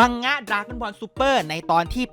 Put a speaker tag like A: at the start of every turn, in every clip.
A: มังงะดราก้อนบอลซูเปอร์ในตอนที่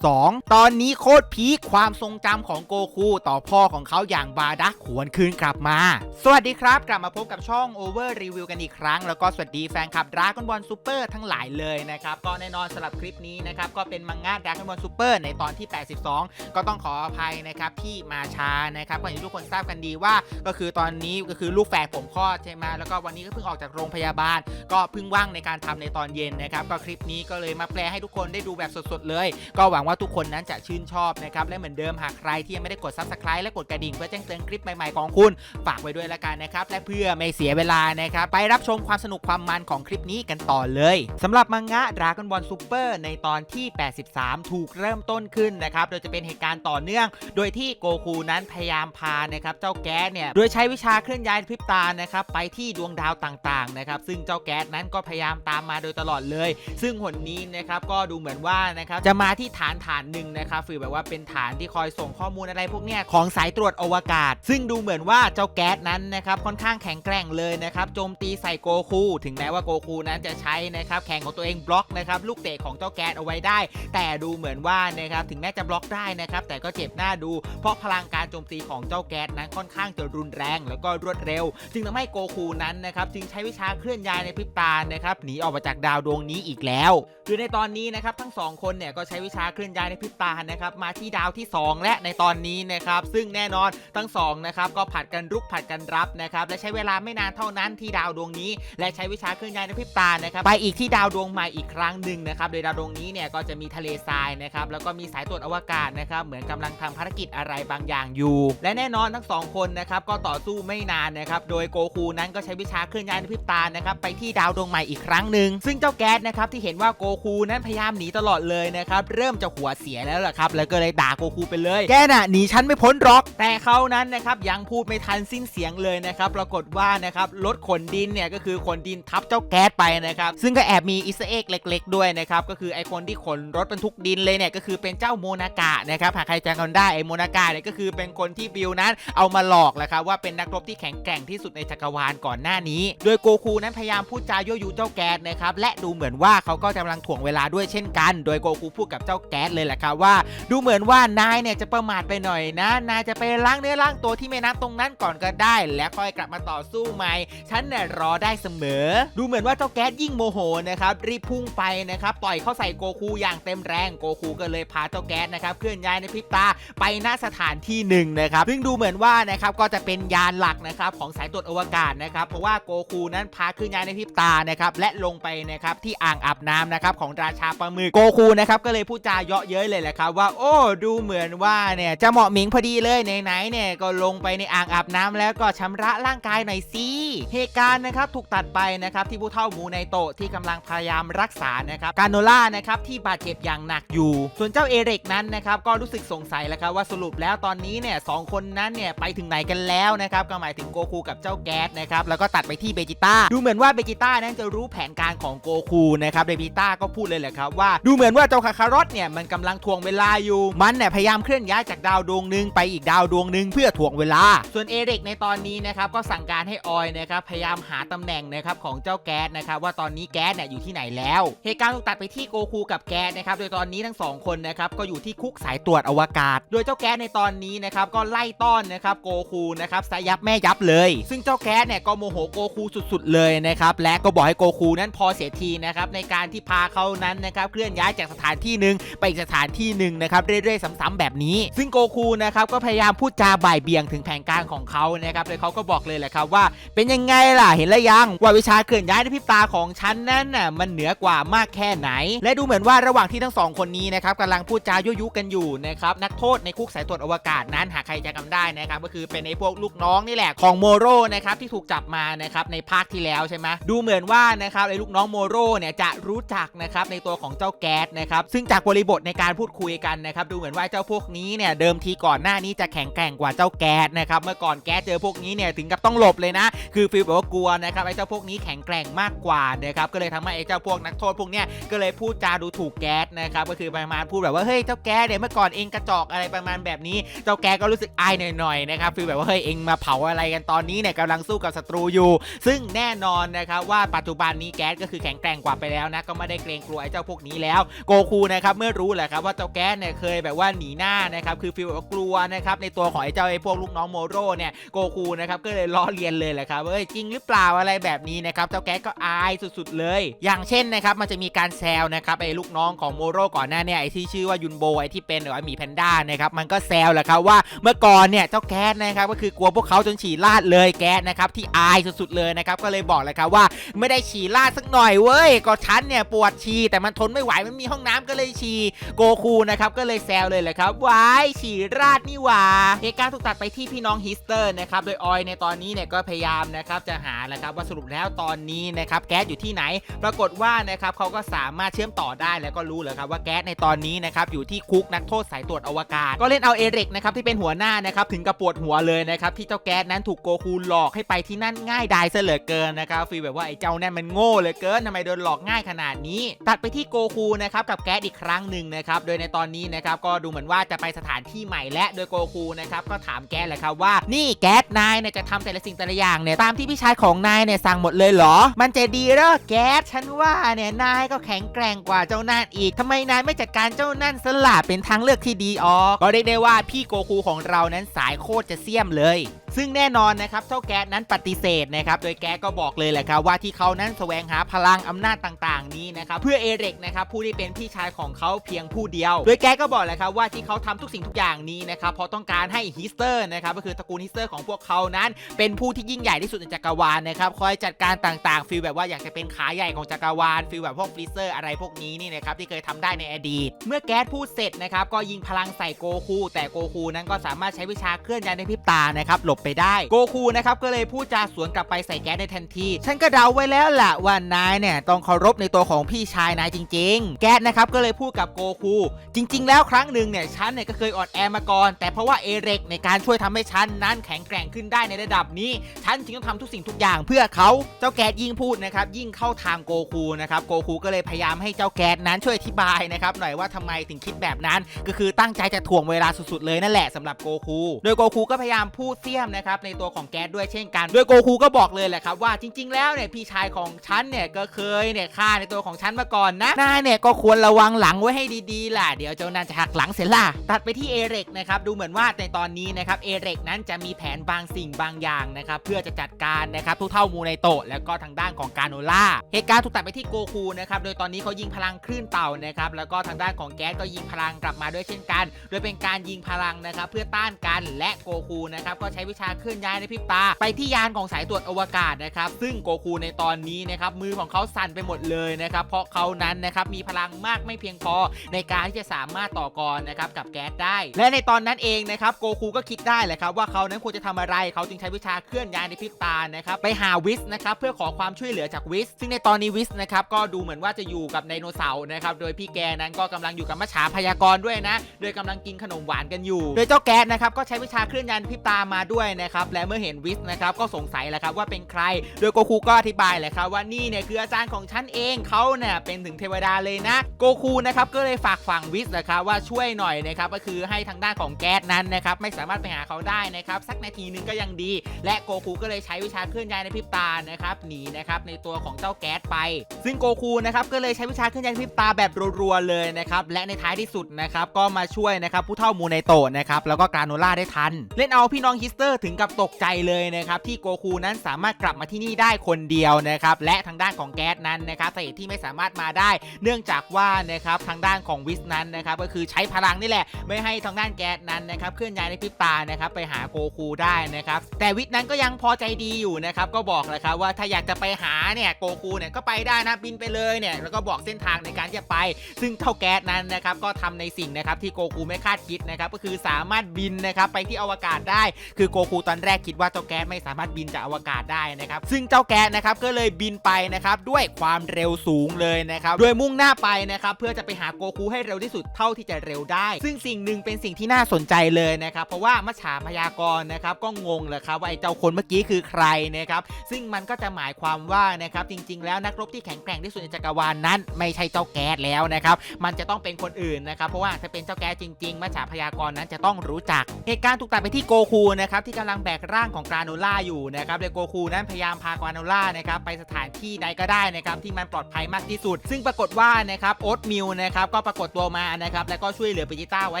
A: 82 ตอนนี้โคตรพีคความทรงจำของโกคูต่อพ่อของเขาอย่างบาดักหวนคืนกลับมา สวัสดีครับ กลับมาพบกับช่อง Over Review กันอีกครั้ง แล้วก็สวัสดีแฟนคลับดราก้อนบอลซูเปอร์ทั้งหลายเลยนะครับ ก็แน่นอนสำหรับคลิปนี้นะครับ ก็เป็นมังงะดราก้อนบอลซูเปอร์ในตอนที่ 82 ก็ต้องขออภัยนะครับที่มาช้านะครับก็อย่างที่ทุกคนทราบกันดีว่า ก็คือตอนนี้ก็คือลูกแฝดผมคลอดใช่ไหมแล้วก็วันนี้ก็เพิ่งออกจากโรงพยาบาล ก็เพิ่งว่างในการทำในตอนเย็นนะครับก็คลิปนี้ก็เลยมาแปลให้ทุกคนได้ดูแบบสดๆเลย ก็หวังว่าทุกคนนั้นจะชื่นชอบนะครับและเหมือนเดิมหากใครที่ยังไม่ได้กด subscribe และกดกระดิ่งเพื่อแจ้งเตือนคลิปใหม่ๆของคุณ ฝากไว้ด้วยละกันนะครับและเพื่อไม่เสียเวลานะครับไปรับชมความสนุกความมันของคลิปนี้กันต่อเลยสำหรับมังงะ Dragon Ball Super ในตอนที่ 83 ถูกเริ่มต้นขึ้นนะครับโดยจะเป็นเหตุการณ์ต่อเนื่อง โดยที่โกคูนั้นพยายามพานะครับเจ้าแก๊สเนี่ยโดยใช้วิชาเคลื่อนย้ายพริบตานะครับไปที่ดวงดาวต่างๆนะครับซึ่งเจ้าแก๊สนั้นก็พยายามตามมาโดยตลอดเลย ซึ่งหนนี้นะครับก็ดูเหมือนว่านะครับจะมาที่ฐานฐานหนึ่งนะครับฟีลแบบว่าเป็นฐานที่คอยส่งข้อมูลอะไรพวกเนี้ยของสายตรวจอวกาศ ซึ่งดูเหมือนว่าเจ้าแก๊สนั้นนะครับค่อนข้างแข็งแกร่งเลยนะครับโจมตีใส่โกคูถึงแม้ว่าโกคูนั้นจะใช้นะครับแข่งของตัวเองบล็อกนะครับลูกเตะของเจ้าแก๊สเอาไว้ได้ แต่ดูเหมือนว่านะครับถึงแม้จะบล็อกได้นะครับแต่ก็เจ็บหน้าดู เพราะพลังการโจมตีของเจ้าแก๊สนั้นค่อนข้างจะรุนแรง แล้วก็รวดเร็ว จึงทำให้โกคูนั้นนะครับจึงใช้วิชาเคลื่อนย้ายในพริบตานะครับหนีออกมาจากดาวดวงนี้อีกแล้วคือในตอนนี้นะครับทั้งสองคนเนี่ยก็ใช้วิชาเคลื่อนย้ายในพริบตานะครับมาที่ดาวที่ 2 และในตอนนี้นะครับซึ่งแน่นอนทั้งสองนะครับก็ผัดกันรุกผัดกันรับนะครับและใช้เวลาไม่นานเท่านั้นที่ดาวดวงนี้ และใช้วิชาเคลื่อนย้ายในพริบตานะครับไปอีกที่ดาวดวงใหม่อีกครั้งหนึ่งนะครับโดยดาวดวงนี้เนี่ยก็จะมีทะเลทรายนะครับแล้วก็มีสายตรวจอวกาศนะครับเหมือนกำลังทำภารกิจอะไรบางอย่างอยู่ และแน่นอนทั้งสองคนนะครับก็ต่อสู้ไม่นานนะครับโดยโกคูนั้นก็ใช้วิชาเคลื่อนย้ายในพริบตานะครับไปที่ดาวดวงใหม่อีกครั้งหนึ่งซึ่งเจ้าแก๊สนะครับที่เห็นว่าโกคูนั้นพยายามหนีตลอดเลยนะครับเริ่มจะหัวเสียแล้วล่ะครับแล้วก็เลยด่าโกคูไปเลย แกน่ะหนีฉันไม่พ้นหรอก แต่เขานั้นนะครับยังพูดไม่ทันสิ้นเสียงเลยนะครับปรากฏว่านะครับรถขนดินเนี่ยก็คือขนดินทับเจ้าแก๊สไปนะครับซึ่งก็แอบมีอิสเอ็กเล็ก ๆ ด้วยนะครับก็คือไอคนที่ขนรถบรรทุกดินเลยเนี่ยก็คือเป็นเจ้าโมนากะนะครับหากใครจำกันได้ไอโมนากะเนี่ยก็คือเป็นคนที่บิวนั้นเอามาหลอกแหละครับว่าเป็นนักรบที่แข็งแกร่งที่สุดในจักรวาลก่อนหน้านี้ โดยโกคูนั้นพยายามพูดจายั่วยุเจ้าแก๊สนะครับและดูเหมือนว่าเขาก็กำลังถ่วงเวลาด้วยเช่นกัน โดยโกคูพูดกับเจ้าแก๊สเลยแหละครับว่า ดูเหมือนว่านายเนี่ยจะประมาทไปหน่อยนะ นายจะไปล้างเนื้อล้างตัวที่แม่น้ำตรงนั้นก่อนก็ได้ แล้วค่อยกลับมาต่อสู้ใหม่ ฉันเนี่ยรอได้เสมอ ดูเหมือนว่าเจ้าแก๊สยิ่งโมโหนะครับรีบพุ่งไปนะครับปล่อยเข้าใส่โกคูอย่างเต็มแรงโกคูก็เลยพาเจ้าแก๊สนะครับเคลื่อนย้ายในพริบตาไปณสถานที่หนึ่งนะครับซึ่งดูเหมือนว่านะครับก็จะเป็นยานหลักนะครับของสายตรวจอวกาศนะครับเพราะว่าโกคูนั้นพาเคลื่อนย้ายในพริบตานะครับและลงไปนะครับที่อ่างอาบน้ำนะครับของราชาปลาหมึกโกคูนะครับก็เลยพูดจาเยาะเย้ยเลยแหละครับว่าโอ้ดูเหมือนว่าเนี่ยจะเหมาะหมิงพอดีเลยไหนๆเนี่ยก็ลงไปในอ่างอาบน้ำแล้วก็ชำระร่างกายหน่อยสิเหตุการณ์นะครับถูกตัดไปนะครับที่ผู้เฒ่ามูในโตะที่กำลังพยายามรักษานะครับการโนล่านะครับที่บาดเจ็บอย่างหนักอยู่ ส่วนเจ้าเอริกนั้นนะครับก็รู้สึกสงสัยแล้วครับว่าสรุปแล้วตอนนี้เนี่ยสองคนนั้นเนี่ยไปถึงไหนกันแล้วนะครับก็หมายถึงโกคูกับเจ้าแก๊สนะครับแล้วก็ตัดไปที่เบจิต้าดูเหมือนว่าเบจิต้านั้นจะรู้แผนการของโกคูนะครับเบจิต้าก็พูดเลยแหละครับว่าดูเหมือนว่าเจ้าคาคารอตเนี่ยมันกำลังทวงเวลาอยู่ มันเนี่ยพยายามเคลื่อนย้ายจากดาวดวงหนึ่งไปอีกดาวดวงหนึ่งเพื่อถ่วงเวลา ส่วนเอริกในตอนนี้นะครับก็สั่งการให้ออยนะครับพยายามหาตำแหน่งนะครับของเจ้าแก๊สนะครับว่าตอนนี้แก๊สเนี่ยอยู่ที่ไหนแล้ว เหตุการณ์ถูกตัดไปที่โกคูกับแก๊สนะครับโดยตอนนี้ทั้งสองคนนะครับก็อยู่ที่คุกสายตรวจอวกาศ โดยเจ้าแก๊สในตอนนี้นะครับก็ไล่ต้อนนะครับโกคูนะครับสยับแม่ยับเลย ซึ่งเจ้าแก๊สเนี่ยก็โมโหโกคูสุด ๆ เลยนะครับและก็บอกให้โกคูนั้นพอเสียทีนะครับในการที่พาเขานั้นนะครับเคลื่อนย้ายจากสถานที่หนึ่งไปอีกสถานที่หนึ่งนะครับเรื่อยๆซ้ำๆแบบนี้ ซึ่งโกคูนะครับก็พยายามพูดจาบ่ายเบี่ยงถึงแผนการของเขานะครับโดยเขาก็บอกเลยแหละครับว่า เป็นยังไงล่ะเห็นแล้วยังว่าวิชาเคลื่อนย้ายในพริบตาของฉันนั้นน่ะมันเหนือกว่ามากแค่ไหน และดูเหมือนว่าระหว่างที่ทั้งสองคนนี้นะครับกำลังพูดจายุยุกันอยู่นะครับนักโทษในคุกสายตรวจอวกาศนั้นหากใครจะจำได้นะครับก็คือเป็นไอ้พวกลูกน้องนี่แหละของโมโรนะครับที่ถูกจับมานะครับในภาคที่แล้วใช่ไหมดูเหมือนว่านะครับไอ้ลูกน้องโมโรเนี่ยจะรู้จักนะครับในตัวของเจ้าแก๊สนะครับซึ่งจากบริบทในการพูดคุยกันนะครับดูเหมือนว่าเจ้าพวกนี้เนี่ยเดิมทีก่อนหน้านี้จะแข็งแกร่งกว่าเจ้าแก๊สนะครับเมื่อก่อนแก๊สเจอพวกนี้เนี่ยถึงกับต้องหลบเลยนะ คือฟีลแบบว่ากลัวนะครับไอ้เจ้าพวกนี้แข็งแกร่งมากกว่านะครับก็เลยทำให้ไอ้เจ้าพวกนักโทษพวกเนี้ยก็เลยพูดจาดูถูกแก๊สนะครับก็คือประมาณพูดแบบว่าเฮ้ยเจ้าแก๊สเนี่ยเมื่อก่อนเองกระจอกอะไรประมาณแบบนี้ เจ้าแก๊สก็รู้สึกอายหน่อยๆนะครับฟีลแบบว่าเฮ้ยเองมาเผาอะไรกันตอนนี้เนี่ยกำลังสู้กับศัตรูอยู่ ซึ่งแน่นอนนะครับว่าปัจจุบันนี้แก๊สก็คือแข็งแกร่งกว่าไปแล้วนะก็ไม่ได้ได้เกรงกลัวไอ้เจ้าพวกนี้แล้ว โกคูนะครับเมื่อรู้แหละครับว่าเจ้าแก๊สเนี่ยเคยแบบว่าหนีหน้านะครับคือฟีลกลัวนะครับในตัวของไอ้เจ้าไอ้พวกลูกน้องโมโรเนี่ยโกคูนะครับก็เลยล้อเลียนเลยแหละครับเอ้ยจริงหรือเปล่าอะไรแบบนี้นะครับเจ้าแก๊สก็อายสุดๆเลย อย่างเช่นนะครับมันจะมีการแซวนะครับไอ้ลูกน้องของโมโรก่อนหน้าเนี่ยไอ้ที่ชื่อว่ายุนโบไอ้ที่เป็นแบบว่าหมีแพนด้านะครับมันก็แซวแหละครับว่าเมื่อก่อนเนี่ยเจ้าแก๊สนะครับก็คือกลัวพวกเขาจนฉี่ลาดเลยแก๊สนะครับที่อายสุดๆเลยนะครับก็เลยบอกเลยครับว่าไม่ได้ฉี่ลาดสักหน่อยเว้ยก็ฉันเนี่ยปวดฉี่แต่มันทนไม่ไหวมันมีห้องน้ำก็เลยฉี่โกคูนะครับก็เลยแซวเลยแหละครับวายฉี่ราดนี่หว่าเหตุการณ์ถูกตัดไปที่พี่น้องฮิสเตอร์นะครับโดยออยในตอนนี้เนี่ยก็พยายามนะครับจะหาแหละครับว่าสรุปแล้วตอนนี้นะครับแก๊สอยู่ที่ไหน ปรากฏว่านะครับเขาก็สามารถเชื่อมต่อได้แล้วก็รู้เลยครับว่าแก๊สในตอนนี้นะครับอยู่ที่คุกนักโทษสายตรวจอวกาศ ก็เล่นเอาเอริกนะครับที่เป็นหัวหน้านะครับถึงกับปวดหัวเลยนะครับที่เจ้าแก๊สนั้นถูกโกคูหลอกให้ไปที่นั่นง่ายดายเหลือเกินนะครับฟีลแบบว่าไอ้เจ้านั่นมันโง่เลือเกินทำไมโดนหลอกง่ายขนาดนี้ ตัดไปที่โกคูนะครับกับแก๊สอีกครั้งหนึ่งนะครับโดยในตอนนี้นะครับก็ดูเหมือนว่าจะไปสถานที่ใหม่และโดยโกคูนะครับก็ถามแก๊สเลยครับว่านี่แก๊สนายเนี่ยจะทำแต่ละสิ่งแต่ละอย่างเนี่ยตามที่พี่ชายของนายเนี่ยสั่งหมดเลยเหรอ มันจะดีหรอแก๊สฉันว่าเนี่ยนายก็แข็งแกร่งกว่าเจ้านั่นอีกทำไมนายไม่จัดการเจ้านั่นสละเป็นทางเลือกที่ดีออกก็เรียกได้ว่าพี่โกคูของเรานั้นสายโคตรจะเสียมเลยซึ่งแน่นอนนะครับเจ้าแก๊สนั้นปฏิเสธนะครับโดยแก๊สก็บอกเลยแหละครับว่าที่เขานั้นแสวงหาพลังอำนาจต่างๆ นี้นะครับเพื่อเอเร็กนะครับผู้ที่เป็นพี่ชายของเขาเพียงผู้เดียว โดยแก๊สก็บอกแหละครับว่าที่เขาทำทุกสิ่งทุกอย่างนี้นะครับเพราะต้องการให้ฮิสเตอร์นะครับก็คือตระกูลฮิสเตอร์ของพวกเขานั้น เป็นผู้ที่ยิ่งใหญ่ที่สุดในจักรวาลนะครับคอยจัดการต่างๆฟีลแบบว่าอยากจะเป็นขาใหญ่ของจักรวาลฟีลแบบพวกฟรีเซอร์อะไรพวกนี้นี่นะครับที่เคยทำได้ในอดีต เมื่อแก๊สพูดเสร็จนะครับก็ยิงพลังใส่โกคูแต่โกคูนั้นก็สามารถใช้วิชาเคลื่อนย้ายในพริบตานะครับหลบไปได้โกคูนะครับก็เลยพูดจาสวนกลับไปใส่แก๊สในทันที ฉันก็เดาไว้แล้วล่ะว่านายเนี่ยต้องเคารพในตัวของพี่ชายนายจริง ๆ แก๊สนะครับก็เลยพูดกับโกคูจริง ๆ แล้วครั้งหนึ่งเนี่ยฉันเนี่ยก็เคยอ่อนแอมาก่อน แต่เพราะว่าเอเร็กในการช่วยทำให้ฉันนั้นแข็งแกร่งขึ้นได้ในระดับนี้ ฉันจึงต้องทำทุกสิ่งทุกอย่างเพื่อเขาเจ้าแก๊สยิ่งพูดนะครับยิ่งเข้าทางโกคูนะครับโกคูก็เลยพยายามให้เจ้าแก๊สนั้นช่วยอธิบายนะครับหน่อยว่าทำไมถึงคิดแบบนั้น ก็คือตั้งใจจะถ่วงเวลาสุดๆเลยนั่นแหละสำหรับโกคูโดยโกคูก็พยายามพูดเสียมนะครับในตัวของแก๊สด้วยเช่นกัน โดยโกคูก็บอกเลยแหละครับว่าจริง ๆ แล้วเนี่ยพี่ชายของฉันเนี่ยก็เคยเนี่ยฆ่าในตัวของฉันมาก่อนนะนายเนี่ยก็ควรระวังหลังไว้ให้ดีๆล่ะเดี๋ยวเจ้านั่นจะหักหลังเสียล่ะตัดไปที่เอเร็กนะครับดูเหมือนว่าในตอนนี้นะครับเอเร็กนั้นจะมีแผนบางสิ่งบางอย่างนะครับเพื่อจะจัดการนะครับทุกเท่ามูในโตะแล้วก็ทางด้านของการโนล่าเหตุการณ์ถูกตัดไปที่โกคูนะครับโดยตอนนี้เขายิงพลังคลื่นเต่านะครับแล้วก็ทางด้านของแก๊สก็ยิงพลังกลับมาด้วยเช่นกัน โดยเป็นการยิงพลังนะครับเพื่อต้านกันและโกคูนะครับก็ใช้วิชาเคลื่อนย้ายในพริบตา ไปที่ยานของสายตรวจอวกาศนะครับซึ่งโกคูในตอนนี้นะครับมือของเขาสั่นไปหมดเลยนะครับเพราะเขานั้นนะครับมีพลังมากไม่เพียงพอในการที่จะสามารถต่อกรนะครับกับแก๊สได้ และในตอนนั้นเองนะครับโกคูก็คิดได้แหละครับว่าเขานั้นควรจะทำอะไรเขาจึงใช้วิชาเคลื่อนย้ายในพริบตานะครับไปหาวิสนะครับเพื่อขอความช่วยเหลือจากวิสซึ่งในตอนนี้วิสนะครับก็ดูเหมือนว่าจะอยู่กับไดโนเสาร์นะครับโดยพี่แกนั้นก็กำลังอยู่กับมัจฉาพยากรณ์ด้วยนะ โดยกำลังกินขนมหวานกันอยู่ โดยเจ้าแก๊สนะครับก็ใช้วิชาเคลื่อนย้ายพริบตามาด้วยนะครับและเมื่อเห็นวิสนะครับก็สงสัยแหละครับว่าเป็นใคร โดยโกคูก็อธิบายแหละครับว่านี่เนี่ยคืออาจารย์ของฉันเองเขาเนี่ยเป็นถึงเทวดาเลยนะโกคูนะครับก็เลยฝากฝังวิสนะครับว่าช่วยหน่อยนะครับก็คือให้ทางด้านของแก๊สนั้นนะครับไม่สามารถไปหาเขาได้นะครับสักนาทีนึงก็ยังดี และโกคูก็เลยใช้วิชาเคลื่อนย้ายในพริบตานะครับหนีนะครับในตัวของเจ้าแก๊สไป ซึ่งโกคูนะครับก็เลยใช้วิชาเคลื่อนย้ายในพริบตาแบบรัวๆเลยนะครับและในท้ายที่สุดนะครับก็มาช่วยนะครับผู้เท่ามูในโตะนะครับแล้วก็การโนล่าได้ทัน เล่นเอาพี่น้องฮิสเตอร์ถึงกับตกใจเลยนะครับที่โกคูนั้นสามารถกลับมาที่นี่ได้คนเดียวนะครับและทางด้านของแก๊สนั้นนะครับสาเหตุที่ไม่สามารถมาได้ เนื่องจากว่านะครับทางด้านของวิสนั้นนะครับก็คือใช้พลังนี่แหละ ไม่ให้ทางด้านแก๊สนั้นนะครับเคลื่อนย้ายในพริบตานะครับไปหาโกคูได้นะครับแต่วิสนั้นก็ยังพอใจดีอยู่นะครับก็บอกเลยครับว่าถ้าอยากจะไปหาเนี่ยโกคูเนี่ยก็ไปได้นะบินไปเลยเนี่ยแล้วก็บอกเส้นทางในการจะไป ซึ่งเท่าแก๊สนั้นนะครับก็ทำในสิ่งนะครับที่โกคูไม่คาดคิดนะครับก็คือสามารถบินนะครับไปที่อวกาศได้ คือโกคูตอนแรกคิดว่าเจ้าแก๊สไม่สามารถบินจากอวกาศได้นะครับ ซึ่งเจ้าแก๊สนะครับก็เลยบินไปนะครับด้วยความเร็วสูงเลยนะครับ โดยมุ่งหน้าไปนะครับเพื่อจะไปหาโกคูให้เร็วที่สุดเท่าที่จะเร็วได้ ซึ่งสิ่งหนึ่งเป็นสิ่งที่น่าสนใจเลยนะครับ เพราะว่ามัจฉาพยากรณ์นะครับก็งงเลยครับว่าไอ้เจ้าคนเมื่อกี้คือใครนะครับ ซึ่งมันก็จะหมายความว่านะครับจริง ๆ แล้วนักรบที่แข็งแกร่งที่สุดในจักรวาลนั้น ไม่ใช่เจ้าแก๊สแล้วนะครับมันจะต้องเป็นคนอื่นนะครับเพราะว่าถ้าเป็นเจ้าแก๊สจริงๆมัจฉาพยากรณ์นั้นจะต้องรู้จักเหตุการณ์ถูกตัดไปที่โกคูนะครับที่กำลังแบกร่างของกราโนล่าอยู่นะครับโดยโกคูนั้นพยายามพากราโนล่านะครับไปสถานที่ใดก็ได้นะครับที่มันปลอดภัยมากที่สุด ซึ่งปรากฏว่านะครับโอ๊ตมิลนะครับก็ปรากฏตัวมานะครับแล้วก็ช่วยเหลือเบจิต้าไว้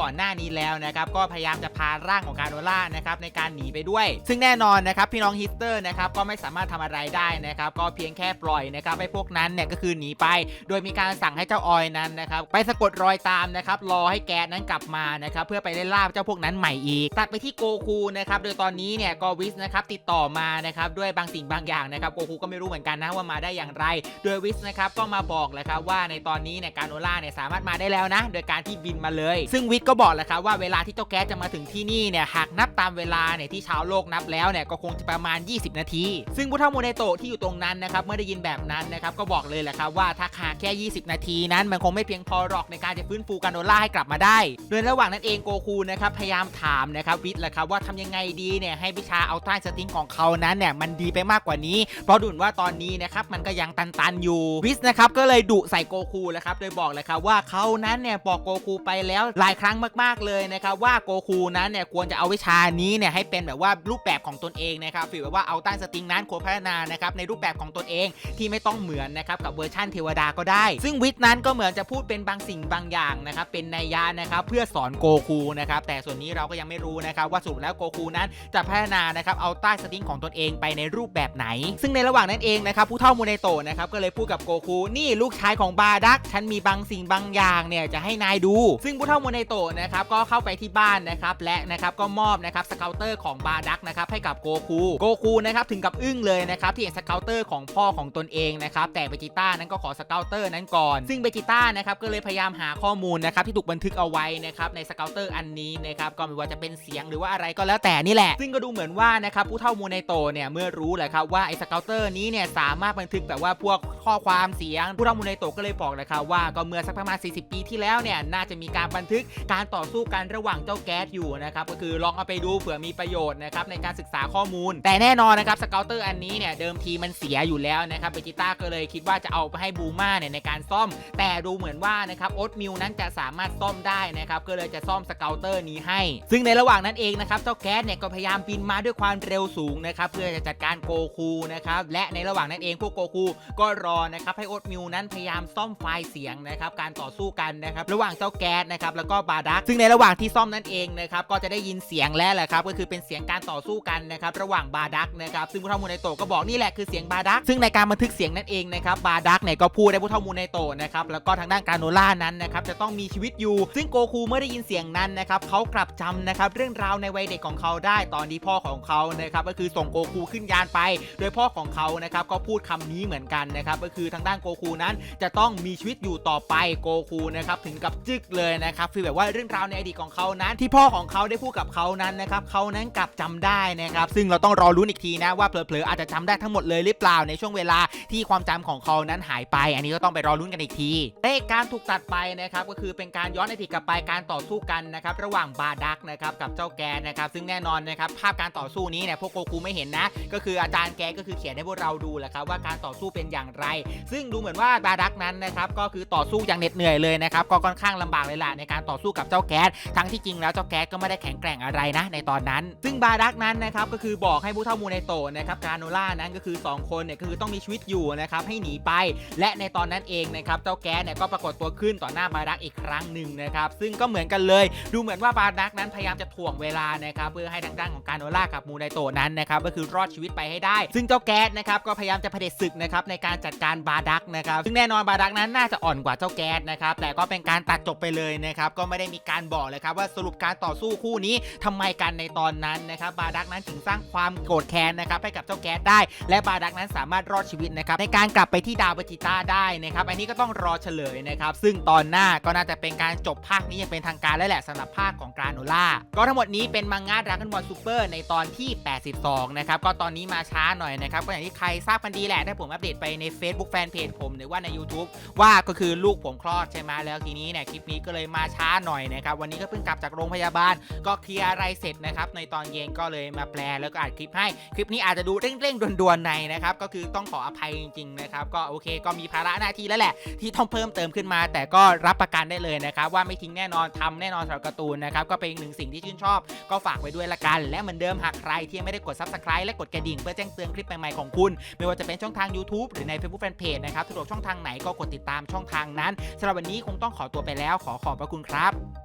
A: ก่อนหน้านี้แล้วนะครับก็พยายามจะพาร่างของกราโนล่านะครับในการหนีไปด้วย ซึ่งแน่นอนนะครับพี่น้องฮิสเตอร์นะครับก็ไม่สามารถทำอะไรได้นะครับก็เพียงแค่ปล่อยนะครับให้พวกนั้นเนี่ยก็คือหนีไป โดยมีการสั่งให้เจ้าออยนั้นนะครับไปสะกดรอยตามนะครับรอให้แกนั้นกลับมานะครับเพื่อไปไล่ล่าเจ้าพวกนั้นใหม่อีกตัดไปที่โกคูนะครับโดยตอนนี้เนี่ยกอวิสนะครับติดต่อมานะครับด้วยบางสิ่งบางอย่างนะครับโกคูก็ไม่รู้เหมือนกันนะว่ามาได้อย่างไร โดยวิสนะครับก็มาบอกแหละครับว่าในตอนนี้เนี่ยการโนล่าเนี่ยสามารถมาได้แล้วนะ โดยการที่บินมาเลย ซึ่งวิสก็บอกแหละครับว่าเวลาที่เจ้าแก๊สจะมาถึงที่นี่เนี่ยหากนับตามเวลาเนี่ยที่ชาวโลกนับแล้วเนี่ยก็คงจะประมาณ 20 นาที ซึ่งผู้เฒ่าโมเนโตะที่อยู่ตรงนั้นนะครับเมื่อได้ยินแบบนั้นนะครับก็บอกเลยแหละครับว่าถ้าหาแค่ 20 นาทีนั้น มันคงไม่เพียงพอหรอกในการจะฟื้นฟูการโนล่าให้กลับมาได้โดยระหว่างนั้นเองโกคูนะครับพยายามถามนะครับวิทย์แหละครับว่าทำยังไงดีเนี่ยให้วิชาเอาใต้สติงของเขานั้นเนี่ยมันดีไปมากกว่านี้ เพราะดุนว่าตอนนี้นะครับมันก็ยังตันๆอยู่วิสนะครับก็เลยดุใส่โกคูแล้วครับโดยบอกเลยครับว่าเขานั้นเนี่ยบอกโกคูไปแล้วหลายครั้งมากๆเลยนะครับว่าโกคูนั้นเนี่ยควรจะเอาวิชานี้เนี่ยให้เป็นแบบว่ารูปแบบของตนเองนะครับฟีลแบบว่าเอาใต้สติงนั้นควรพัฒนานะครับในรูปแบบของตนเองที่ไม่ต้องเหมือนนะครับกับเวอร์ชั่นเทวดาก็ได้ ซึ่งวิทนั้นก็เหมือนจะพูดเป็นบางสิ่งบางอย่างนะครับเป็นนัยยะนะครับเพื่อสอนโกคูนะครับแต่ส่วนนี้เราก็ยังไม่รู้นะครับว่าสรุปแล้วโกคูนั้นจะพัฒนานะครับเอาใต้สติงของตนเองไปในรูปแบบไหน ซึ่งในระหว่างนั้นเองนะครับผู้เฒ่ามูเนโตะนะครับก็เลยพูดกับโกคูนี่ลูกชายของบาดักฉันมีบางสิ่งบางอย่างเนี่ยจะให้นายดู ซึ่งผู้เฒ่ามูเนโตะนะครับก็เข้าไปที่บ้านนะครับและนะครับก็มอบนะครับสเกลเตอร์ของบาดักนะครับให้กับโกคูโกคูนะครับถึงกับอึ้งเลยนะครับที่เห็นสเกลเตอร์ของพ่อของตนเองนะครับแต่เบจิต้านั้นก็ขอสเกลเตอร์นั้นก่อน ซึ่งเบจิต้านะครับก็เลยพยายามหาข้อมูลนะครับที่ถูกบันทึกเอาไว้นะครับในสเกลเตอร์อันนี้นะครับก็ไม่ว่าจะเป็นเสียงหรือว่าอะไรก็แล้วแต่นี่แหละ ซึ่งก็ดูเหมือนว่านะครับผู้เฒ่ามูเนโตเนี่ยเมื่อรู้แหละครับว่าไอ้สเกลเตอร์นี้เนี่ยสามารถบันทึกแบบว่าพวกข้อความเสียงผู้เฒ่ามูเนโตก็เลยบอกเลยครับว่าก็เมื่อสักประมาณ 40 ปีที่แล้วเนี่ยน่าจะมีการบันทึกการต่อสู้กันระหว่างเจ้าแก๊สอยู่นะครับก็คือลองเอาไปดูเผื่อมีประโยชน์นะครับในการศึกษาข้อมูล แต่แน่นอนนะครับสเกลเตอร์อันนี้เนี่ยเดิมทีมันเสียอยู่แล้วนะครับเบจิต้าก็เลยคิดว่าจะเอาไปให้บูมาเนี่ยในการซ่อม แต่ดูเหมือนว่านะครับโอ๊ตมิลนั้นจะสามารถซ่อมได้นะครับก็เลยจะซ่อมสเกลเตอร์นี้ให้ ซึ่งในระหว่างนั้นเองนะครับเจ้าแก๊สเนี่ยก็พยายามบินมาด้วยความเร็วสูงนะครับเพื่อจะจัดการโกคูนะครับและในระหว่างนั้นเองพวกโกคูก็รอนะครับให้โอ๊ตมิลนั้นพยายามซ่อมไฟล์เสียงนะครับการต่อสู้กันนะครับระหว่างเจ้าแก๊สนะครับแล้วก็บาดักซึ่งในระหว่างที่ซ่อมนั่นเองนะครับก็จะได้ยินเสียงแล้วแหละครับก็คือเป็นเสียงการต่อสู้กันนะครับระหว่างบาดักนะครับซึ่งผู้เฒ่ามูลในโตะก็บอกนี่แหละคือเสียงบาดักซึ่งในการบันทึกเสียงนั่นเองนะครับบาดักเนี่ยก็พูดได้ผู้เฒ่ามูลในโตะนะครับแล้วก็ทางด้านการโนล่านั้นนะครับจะต้องมีชีวิตอยู่ ซึ่งโกคูเมื่อได้ยินเสียงนั้นนะครับเขากลับจำนะครับเรื่องราวในวัยเด็กของเขาได้ตอนที่พ่อของเขานะครับก็คือส่งโกคูขึ้นยานไป โดยพ่อของเขานะครับก็พูดคำนี้เหมือนกันนะครับก็คือทางด้านโกคูนั้นจะต้องมีชีวิตอยู่ต่อไปโกคูนะครับถึงกับจึกเลยนะครับคือแบบว่าเรื่องราวในอดีตของเขานั้นที่พ่อของเขาได้พูดกับเขานั้นนะครับเขานั้นกลับจำได้นะครับซึ่งเราต้องรอรุ้นอีกทีนะว่าเผลอๆอาจจะจำได้ทั้งหมดเลยหรือเปล่าในช่วงเวลาที่ความจำของเขานั้นหายไป อันนี้ก็ต้องไปรอรุ้นกันอีกทีแต่การถูกตัดไปนะครับก็คือเป็นการย้อนอดีตกลับไปการต่อสู้กันนะครับระหว่างบาดักนะครับกับเจ้าแกนะครับซึ่งแน่นอนนะครับภาพการต่อสู้นี้เนี่ยพวกโกคูไม่เห็นนะ ก็คืออาจารย์แกก็คือเขียนให้พวกเราดูแหละครับว่าการต่อสู้เป็นอย่างไร ซึ่งดูเหมือนว่าบาดักนั้นนะครับก็คือต่อสู้อย่างเหน็ดเหนื่อยเลยนะครับก็ค่อนข้างลำบากเลยล่ะในการต่อสู้กับเจ้าแก๊สทั้งที่จริงแล้วเจ้าแก๊สก็ไม่ได้แข็งแกร่งอะไรนะ ในตอนนั้น ซึ่งบาดักนั้นนะครับก็คือบอกให้ผู้เฒ่ามูในโตนะครับการโนล่านั้นก็คือ 2 คนเนี่ยก็คือต้องมีชีวิตอยู่นะครับให้หนีไป และในตอนนั้นเองนะครับเจ้าแก๊สเนี่ยก็ปรากฏตัวขึ้นต่อหน้าบาดักอีกครั้งหนึ่งนะครับซึ่งก็เหมือนกันเลย ดูเหมือนว่าบาดักนั้นพยายามจะถ่วงเวลานะครับเพื่อให้ทางด้านของการโนล่ากับมูในโตนั้นนะครับก็คือรอดชีวิตไปให้ได้ ซึ่งเจ้าแก๊สนะครับก็พยายามจะเผด็จศึกนะครับในการจัดการบาดักนะครับซึ่งแน่นอนบาดักนั้นน่าจะอ่อนกว่าเจ้าแก๊สนะครับแต่ก็เป็นการตัดจบไปเลยนะครับก็ไม่ได้มีการบอกเลยครับว่าสรุปการต่อสู้คู่นี้ทำไมกันในตอนนั้นนะครับบาดักนั้นถึงสร้างความโกรธแค้นนะครับให้กับเจ้าแก๊สได้ และบาดักนั้นสามารถรอดชีวิตนะครับในการกลับไปที่ดาวเบจิต้าได้นะครับอันนี้ก็ต้องรอเฉลยนะครับซึ่งตอนหน้าก็น่าจะเป็นการจบภาคนี้อย่างเป็นทางการแล้วแหละสำหรับภาคของกราโนล่าก็ทั้งหมดนี้เป็นมังงะดราก้อนบอลซูเปอร์ในตอนที่ 82 นะครับ ก็ตอนนี้มาช้าหน่อยนะครับ ก็อย่างที่ใครทราบกันดีแหละถ้าผมอัปเดตไปใน Facebook แฟนเพจผมหรือว่าใน YouTube ว่าก็คือลูกผมคลอดใช่ไหมแล้วทีนี้เนี่ยคลิปนี้ก็เลยมาช้าหน่อยนะครับวันนี้ก็เพิ่งกลับจากโรงพยาบาลก็เคลียร์อะไรเสร็จนะครับในตอนเย็นก็เลยมาแปลแล้วก็อัดคลิปให้คลิปนี้อาจจะดูเร่งๆด่วนๆในนะครับก็คือต้องขออภัยจริงๆนะครับก็โอเคก็มีภาระหน้าที่แล้วแหละ ที่ต้องเพิ่มเติมขึ้นมา แต่ก็รับประกันได้เลยนะครับว่าไม่ทิ้งแน่นอนทำแน่นอนสำหรับการ์ตูนนะครับก็เป็นหนึ่งสิ่งที่ชื่นชอบก็ฝากไว้ด้วยละกันกัน และเหมือนเดิมหากใครที่ยังไม่ได้กด subscribe และกดกระดิ่งเพื่อแจ้งเตือนคลิปใหม่ๆของคุณ ไม่ว่าจะเป็นช่องทาง YouTube หรือใน Facebook Fanpage นะครับสะดวกช่องทางไหนก็กดติดตามช่องทางนั้นสำหรับวันนี้คงต้องขอตัวไปแล้วขอขอบพระคุณครับ